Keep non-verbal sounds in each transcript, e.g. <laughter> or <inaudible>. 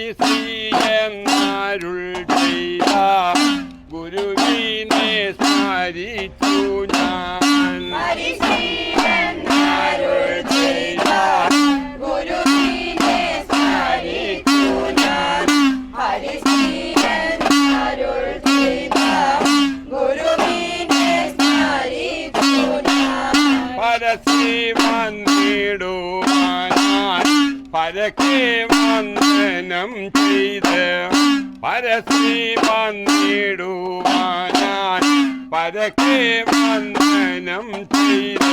എന്നരുൾ ചെയ്ത ഗുരുവിനെ സ്മരിച്ചു ഞാൻ. പരസ്യ വന്നിടുവാനാൻ പരക്കെ വന്ദനം ചെയ്ത് പരസ്യ വന്നിടുവാനാൻ പരക്കെ വന്ദനം ചെയ്ത്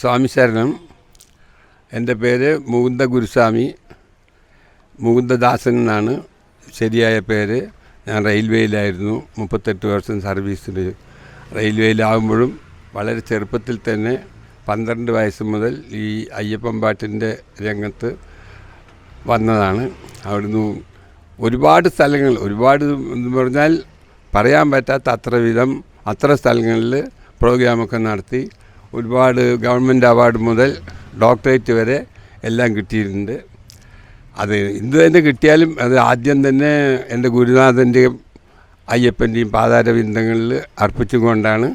സ്വാമി ശരണം. എന്റെ പേര് മുകുന്ദ ഗുരുസ്വാമി. മുകുന്ദദാസൻ എന്നാണ്. ശരിയായ പേര്. ഞാൻ റെയിൽവേയിലായിരുന്നു. മുപ്പത്തെട്ട് വർഷം സർവീസിൽ റെയിൽവേയിലാകുമ്പോഴും വളരെ ചെറുപ്പത്തിൽ തന്നെ പന്ത്രണ്ട് വയസ്സ് മുതൽ ഈ അയ്യപ്പൻ പാട്ടിന്റെ രംഗത്ത് വന്നതാണ്. അവിടുന്ന് ഒരുപാട് സ്ഥലങ്ങൾ ഒരുപാട് എന്ന് പറഞ്ഞാൽ പറയാൻ പറ്റാത്ത അത്ര വിധം അത്ര സ്ഥലങ്ങളിൽ പ്രോഗ്രാമൊക്കെ നടത്തി ഒരുപാട് ഗവൺമെന്റ് അവാർഡ് മുതൽ ഡോക്ടറേറ്റ് വരെ എല്ലാം കിട്ടിയിട്ടുണ്ട്. അത് എന്ത് തന്നെ കിട്ടിയാലും അത് ആദ്യം തന്നെ എന്റെ ഗുരുനാഥന്റെയും അയ്യപ്പന്റെയും പാതാരവിന്ദങ്ങളിൽ അർപ്പിച്ചുകൊണ്ടാണ്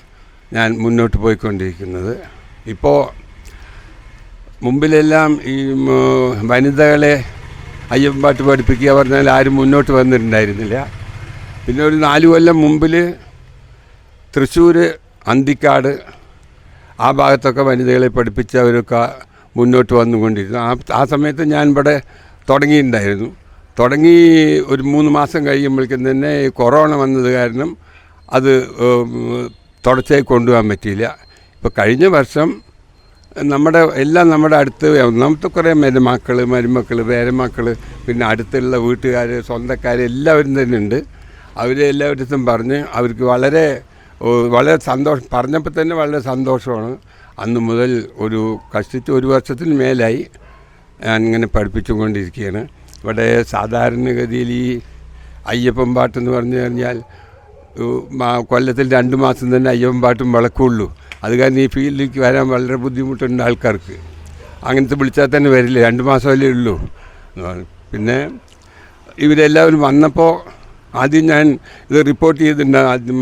ഞാൻ മുന്നോട്ട് പോയിക്കൊണ്ടിരിക്കുന്നത്. ഇപ്പോൾ മുമ്പിലെല്ലാം ഈ വനിതകളെ അയ്യപ്പൻ പാട്ട് പഠിപ്പിക്കുക പറഞ്ഞാൽ ആരും മുന്നോട്ട് വന്നിട്ടുണ്ടായിരുന്നില്ല. പിന്നെ ഒരു നാല് കൊല്ലം മുമ്പിൽ തൃശ്ശൂർ അന്തിക്കാട് ആ ഭാഗത്തൊക്കെ വനിതകളെ പഠിപ്പിച്ചവരൊക്കെ മുന്നോട്ട് വന്നുകൊണ്ടിരുന്നു. ആ ആ സമയത്ത് ഞാൻ ഇവിടെ തുടങ്ങിയിട്ടുണ്ടായിരുന്നു. തുടങ്ങി ഒരു മൂന്ന് മാസം കഴിയുമ്പോഴേക്കും തന്നെ കൊറോണ വന്നത് കാരണം അത് തുടച്ചായി കൊണ്ടുപോകാൻ പറ്റിയില്ല. ഇപ്പോൾ കഴിഞ്ഞ വർഷം നമ്മുടെ എല്ലാം നമ്മുടെ അടുത്ത് ഒന്നാമത്തെ കുറേ മരുമക്കൾ മരുമക്കൾ പേരമക്കൾ പിന്നെ അടുത്തുള്ള വീട്ടുകാർ സ്വന്തക്കാർ എല്ലാവരും തന്നെ ഉണ്ട്. അവരെ എല്ലാവരും പറഞ്ഞ് അവർക്ക് വളരെ വളരെ സന്തോഷം പറഞ്ഞപ്പോൾ തന്നെ വളരെ സന്തോഷമാണ്. അന്ന് മുതൽ ഒരു കഷ്ടിച്ച് ഒരു വർഷത്തിന് മേലായി ഞാൻ ഇങ്ങനെ പഠിപ്പിച്ചുകൊണ്ടിരിക്കുകയാണ്. ഇവിടെ സാധാരണഗതിയിൽ ഈ അയ്യപ്പൻ പാട്ടെന്ന് പറഞ്ഞു കഴിഞ്ഞാൽ കൊല്ലത്തിൽ രണ്ട് മാസം തന്നെ അയ്യപ്പൻ പാട്ടും വിളക്കുള്ളൂ. അത് കാരണം ഈ ഫീൽഡിലേക്ക് വരാൻ വളരെ ബുദ്ധിമുട്ടുണ്ട് ആൾക്കാർക്ക്. അങ്ങനത്തെ വിളിച്ചാൽ തന്നെ വരില്ല. രണ്ട് മാസമല്ലേ ഉള്ളൂ പിന്നെ ഇവരെല്ലാവരും വന്നപ്പോൾ ആദ്യം ഞാൻ ഇത് റിപ്പോർട്ട് ചെയ്തിട്ടുണ്ട്. ആദ്യം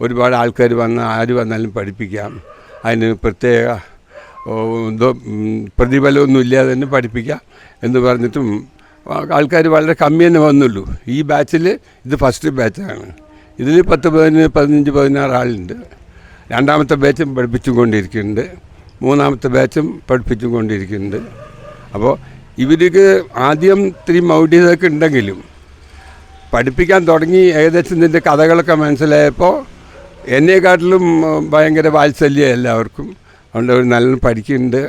ഒരുപാട് ആൾക്കാർ വന്ന് ആര് വന്നാലും പഠിപ്പിക്കാം. അതിന് പ്രത്യേക എന്തോ പ്രതിഫലമൊന്നും ഇല്ലാതെ തന്നെ പഠിപ്പിക്കാം എന്ന് പറഞ്ഞിട്ടും ആൾക്കാർ വളരെ കമ്മി തന്നെ വന്നുള്ളൂ. ഈ ബാച്ചിൽ ഇത് ഫസ്റ്റ് ബാച്ചാണ് ഇതിൽ പത്ത് പതിനഞ്ച് പതിനഞ്ച് പതിനാറ് ആളുണ്ട്. രണ്ടാമത്തെ ബാച്ചും പഠിപ്പിച്ചുകൊണ്ടിരിക്കുന്നുണ്ട് മൂന്നാമത്തെ ബാച്ചും പഠിപ്പിച്ചുകൊണ്ടിരിക്കുന്നുണ്ട് അപ്പോൾ ഇവർക്ക് ആദ്യം ഇത്തിരി മൗഢ്യതൊക്കെ ഉണ്ടെങ്കിലും പഠിപ്പിക്കാൻ തുടങ്ങി ഏകദേശം ഇതിന്റെ കഥകളൊക്കെ മനസ്സിലായപ്പോൾ എന്നെക്കാട്ടിലും ഭയങ്കര വാത്സല്യം എല്ലാവർക്കും. അതുകൊണ്ട് ഒരു നല്ല പഠിക്കുന്നുണ്ട്.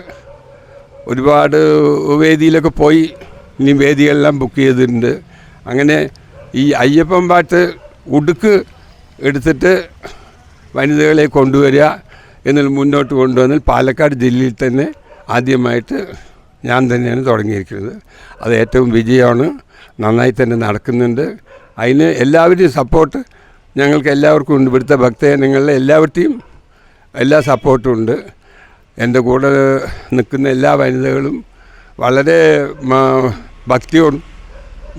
ഒരുപാട് വേദിയിലൊക്കെ പോയി ഇനി വേദികളെല്ലാം ബുക്ക് ചെയ്തിട്ടുണ്ട്. അങ്ങനെ ഈ അയ്യപ്പൻ പാട്ട് ഉടുക്ക് എടുത്തിട്ട് വനിതകളെ കൊണ്ടുവരിക എന്നുള്ള മുന്നോട്ട് കൊണ്ടുവന്നാൽ പാലക്കാട് ജില്ലയിൽ തന്നെ ആദ്യമായിട്ട് ഞാൻ തന്നെയാണ് തുടങ്ങിയിരിക്കുന്നത്. അത് ഏറ്റവും വിജയമാണ്. നന്നായി തന്നെ നടക്കുന്നുണ്ട്. അതിന് എല്ലാവരുടെയും സപ്പോർട്ട് ഞങ്ങൾക്ക് എല്ലാവർക്കും ഉണ്ട്. ഇവിടുത്തെ ഭക്തജനങ്ങളിലെ എല്ലാവരുടെയും എല്ലാ സപ്പോർട്ടും ഉണ്ട്. എന്റെ കൂടെ നിൽക്കുന്ന എല്ലാ വനിതകളും വളരെ ഭക്തിയോടും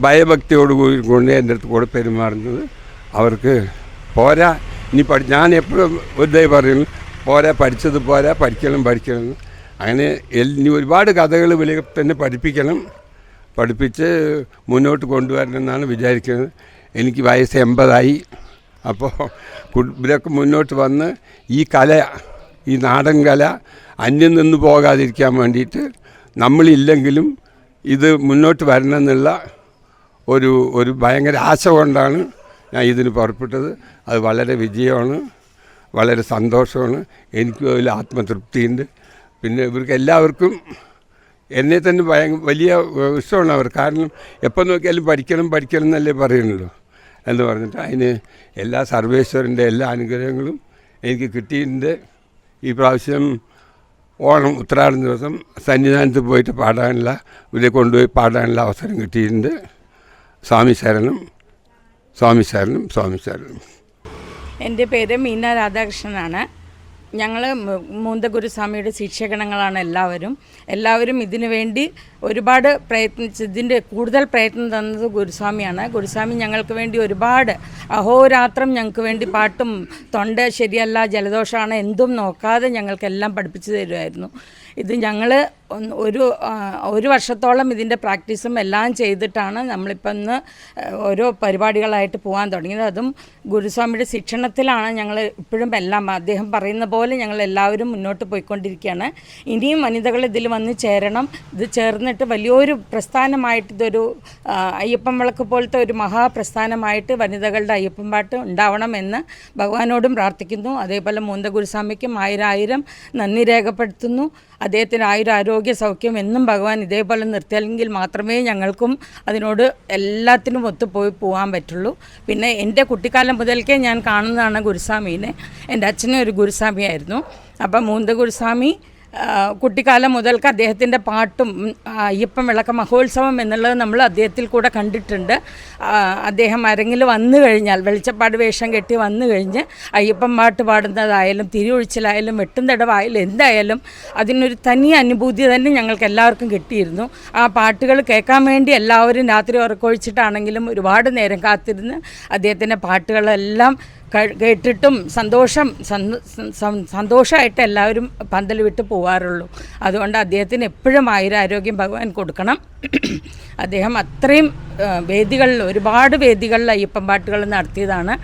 ഭയഭക്തിയോട് കൂടി കൊണ്ട് എന്റെ അടുത്ത് കൂടെ പെരുമാറുന്നത്. അവർക്ക് പോരാ ഇനി പഠി ഞാൻ എപ്പോഴും ഇതേ പറയുന്നു പോരാ പഠിച്ചത് പോരാ പഠിക്കണം പഠിക്കണം. അങ്ങനെ ഇനി ഒരുപാട് കഥകൾ വിലയിൽ തന്നെ പഠിപ്പിക്കണം. പഠിപ്പിച്ച് മുന്നോട്ട് കൊണ്ടുവരണമെന്നാണ് വിചാരിക്കുന്നത്. എനിക്ക് വയസ്സ് എൺപതായി. അപ്പോൾ ഇവരൊക്കെ മുന്നോട്ട് വന്ന് ഈ കല ഈ നാടൻ കല അന്യം നിന്ന് പോകാതിരിക്കാൻ വേണ്ടിയിട്ട് നമ്മളില്ലെങ്കിലും ഇത് മുന്നോട്ട് വരണം എന്നുള്ള ഒരു ഒരു ഭയങ്കര ആശ കൊണ്ടാണ് ഞാൻ ഇതിന് പുറപ്പെട്ടത്. അത് വളരെ വിജയമാണ് വളരെ സന്തോഷമാണ്. എനിക്കും അതിൽ ആത്മതൃപ്തിയുണ്ട്. പിന്നെ ഇവർക്ക് എല്ലാവർക്കും എന്നെ തന്നെ വലിയ ഇഷ്ടമാണ് അവർ. കാരണം എപ്പോൾ നോക്കിയാലും പഠിക്കണം പഠിക്കണം എന്നല്ലേ പറയുന്നുള്ളൂ എന്ന് പറഞ്ഞിട്ട് അതിന് എല്ലാ സർവേശ്വരന്റെ എല്ലാ അനുഗ്രഹങ്ങളും എനിക്ക് കിട്ടിയിട്ടുണ്ട്. ഈ പ്രാവശ്യം ഓണം ഉത്രാടം ദിവസം സന്നിധാനത്ത് പോയിട്ട് പാടാനുള്ള ഇവരെ കൊണ്ടുപോയി പാടാനുള്ള അവസരം കിട്ടിയിട്ടുണ്ട്. സ്വാമി ശരണം സ്വാമി ശരണം സ്വാമി ശരണം. എന്റെ പേര് മീന രാധാകൃഷ്ണനാണ്. ഞങ്ങൾ മൂന്തഗുരുസ്വാമിയുടെ ശിക്ഷകണങ്ങളാണ് എല്ലാവരും. എല്ലാവരും ഇതിനു വേണ്ടി ഒരുപാട് പ്രയത്നിച്ച് ഇതിന്റെ കൂടുതൽ പ്രയത്നം തന്നത് ഗുരുസ്വാമിയാണ്. ഗുരുസ്വാമി ഞങ്ങൾക്ക് വേണ്ടി ഒരുപാട് അഹോരാത്രം ഞങ്ങൾക്ക് വേണ്ടി പാട്ടും തൊണ്ട ശരിയല്ല ജലദോഷമാണ് എന്തും നോക്കാതെ ഞങ്ങൾക്കെല്ലാം പഠിപ്പിച്ചു തരുമായിരുന്നു ഇത് ഞങ്ങൾ ഒരു ഒരു വർഷത്തോളം ഇതിന്റെ പ്രാക്ടീസും എല്ലാം ചെയ്തിട്ടാണ് നമ്മളിപ്പം ഇന്ന് ഓരോ പരിപാടികളായിട്ട് പോകാൻ തുടങ്ങിയത്. അതും ഗുരുസ്വാമിയുടെ ശിക്ഷണത്തിലാണ് ഞങ്ങൾ ഇപ്പോഴും എല്ലാം അദ്ദേഹം പറയുന്ന പോലെ ഞങ്ങൾ എല്ലാവരും മുന്നോട്ട് പോയിക്കൊണ്ടിരിക്കുകയാണ്. ഇനിയും വനിതകൾ ഇതിൽ വന്ന് ചേരണം. ഇത് ചേർന്നിട്ട് വലിയൊരു പ്രസ്ഥാനമായിട്ട് ഇതൊരു അയ്യപ്പം വിളക്ക് പോലത്തെ ഒരു മഹാപ്രസ്ഥാനമായിട്ട് വനിതകളുടെ അയ്യപ്പൻ പാട്ട് ഉണ്ടാവണമെന്ന് ഭഗവാനോടും പ്രാർത്ഥിക്കുന്നു. അതേപോലെ മൂന്ത ഗുരുസ്വാമിക്കും ആയിരം ആയിരം നന്ദി രേഖപ്പെടുത്തുന്നു. അദ്ദേഹത്തിന് ആയിരം ആരോഗ്യ സൗഖ്യം എന്നും ഭഗവാൻ ഇതേപോലെ നിർത്തിയാലെങ്കിൽ മാത്രമേ ഞങ്ങൾക്കും അതിനോട് എല്ലാത്തിനും ഒത്തുപോയി പോകാൻ പറ്റുള്ളൂ. പിന്നെ എന്റെ കുട്ടിക്കാലം മുതൽക്കേ ഞാൻ കാണുന്നതാണ് ഗുരുസ്വാമീനെ. എന്റെ അച്ഛനും ഒരു ഗുരുസ്വാമിയായിരുന്നു. അപ്പം മൂന്ത ഗുരുസ്വാമി കുട്ടിക്കാലം മുതൽക്ക് അദ്ദേഹത്തിന്റെ പാട്ടും അയ്യപ്പം വിളക്ക മഹോത്സവം എന്നുള്ളത് നമ്മൾ അദ്ദേഹത്തിൽ കൂടെ കണ്ടിട്ടുണ്ട്. അദ്ദേഹം അരങ്ങിൽ വന്നു കഴിഞ്ഞാൽ വെളിച്ചപ്പാട് വേഷം കെട്ടി വന്നു കഴിഞ്ഞ് അയ്യപ്പൻ പാട്ട് പാടുന്നതായാലും തിരിയൊഴിച്ചിലായാലും വെട്ടുന്തടവായാലും എന്തായാലും അതിനൊരു തനി അനുഭൂതി തന്നെ ഞങ്ങൾക്ക് എല്ലാവർക്കും കിട്ടിയിരുന്നു. ആ പാട്ടുകൾ കേൾക്കാൻ വേണ്ടി എല്ലാവരും രാത്രി ഉറക്കൊഴിച്ചിട്ടാണെങ്കിലും ഒരുപാട് നേരം കാത്തിരുന്ന് അദ്ദേഹത്തിന്റെ പാട്ടുകളെല്ലാം കേട്ടിട്ടും സന്തോഷം സന്തോഷമായിട്ട് എല്ലാവരും പന്തൽ വിട്ട് പോവാറുള്ളൂ. അതുകൊണ്ട് അദ്ദേഹത്തിന് എപ്പോഴും ആയുരാരോഗ്യം ഭഗവാൻ കൊടുക്കണം. <clears throat> അദ്ദേഹം അത്രയും വേദികളിൽ ഒരുപാട് വേദികളിൽ അയ്യപ്പൻ പാട്ടുകൾ നടത്തിയതാണ്.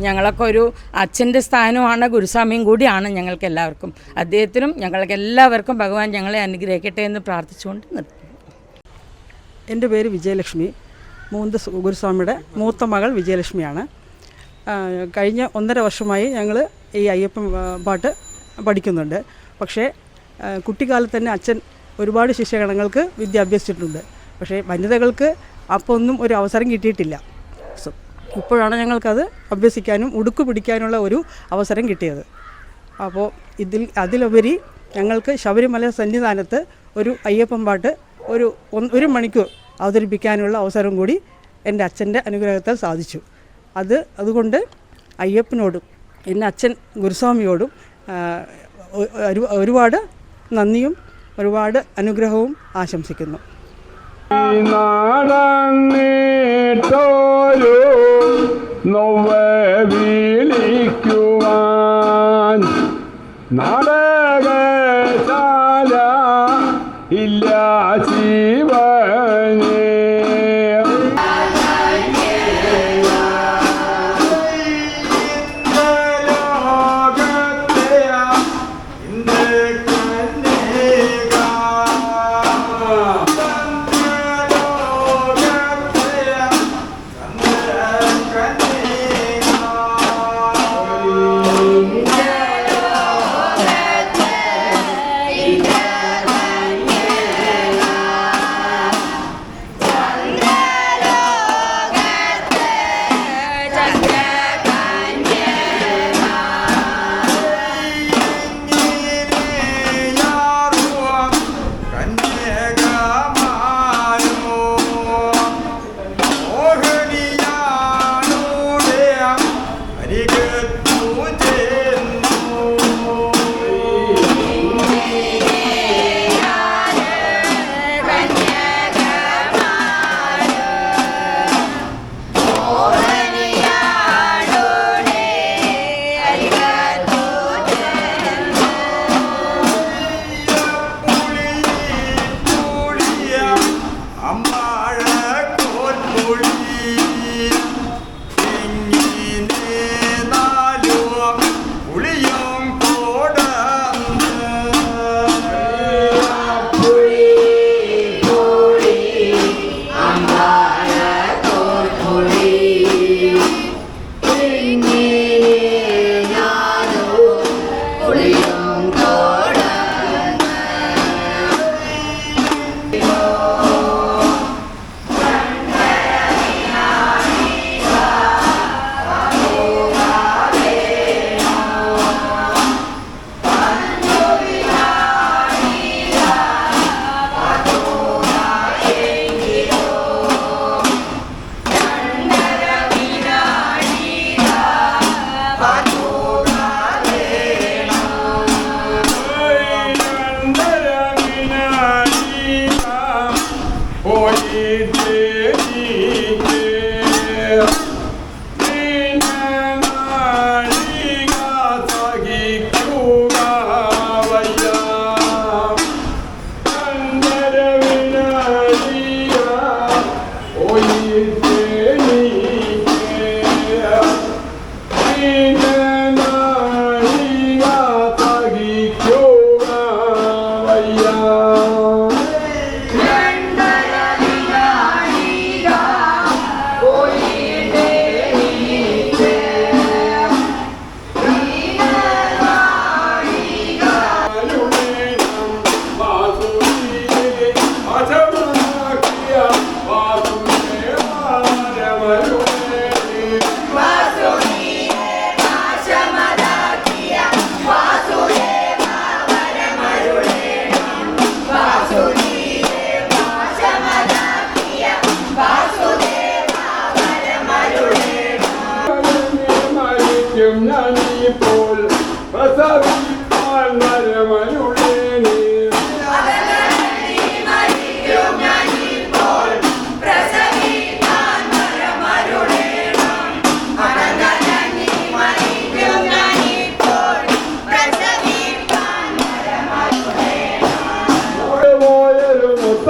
ഞങ്ങളൊക്കെ ഒരു അച്ഛന്റെ സ്ഥാനമാണ് ഗുരുസ്വാമിയും കൂടിയാണ് ഞങ്ങൾക്ക് എല്ലാവർക്കും. അദ്ദേഹത്തിനും ഞങ്ങൾക്ക് എല്ലാവർക്കും ഭഗവാൻ ഞങ്ങളെ അനുഗ്രഹിക്കട്ടെ എന്ന് പ്രാർത്ഥിച്ചുകൊണ്ട് നിർത്തുന്നു. എന്റെ പേര് വിജയലക്ഷ്മി. മൂന്ന് ഗുരുസ്വാമിയുടെ മൂത്ത മകൾ വിജയലക്ഷ്മിയാണ്. കഴിഞ്ഞ ഒന്നര വർഷമായി ഞങ്ങൾ ഈ അയ്യപ്പൻ പാട്ട് പഠിക്കുന്നുണ്ട്. പക്ഷേ കുട്ടിക്കാലത്ത് തന്നെ അച്ഛൻ ഒരുപാട് ശിഷ്യഗണങ്ങൾക്ക് വിദ്യ അഭ്യസിച്ചിട്ടുണ്ട് പക്ഷേ വനിതകൾക്ക് അപ്പോൾ ഒന്നും ഒരു അവസരം കിട്ടിയിട്ടില്ല. സോ, ഇപ്പോഴാണ് ഞങ്ങൾക്കത് അഭ്യസിക്കാനും ഉടുക്കു പിടിക്കാനുള്ള ഒരു അവസരം കിട്ടിയത്. അപ്പോൾ ഇതിൽ അതിലുപരി ഞങ്ങൾക്ക് ശബരിമല സന്നിധാനത്ത് ഒരു അയ്യപ്പൻ പാട്ട് ഒരു ഒരു മണിക്കൂർ അവതരിപ്പിക്കാനുള്ള അവസരം കൂടി എന്റെ അച്ഛന്റെ അനുഗ്രഹത്താൽ സാധിച്ചു. അത് അതുകൊണ്ട് അയ്യപ്പനോടും എന്റെ അച്ഛൻ ഗുരുസ്വാമിയോടും ഒരുപാട് നന്ദിയും ഒരുപാട് അനുഗ്രഹവും ആശംസിക്കുന്നു. നാടങ്ങിട്ടോരു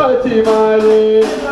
Fatima.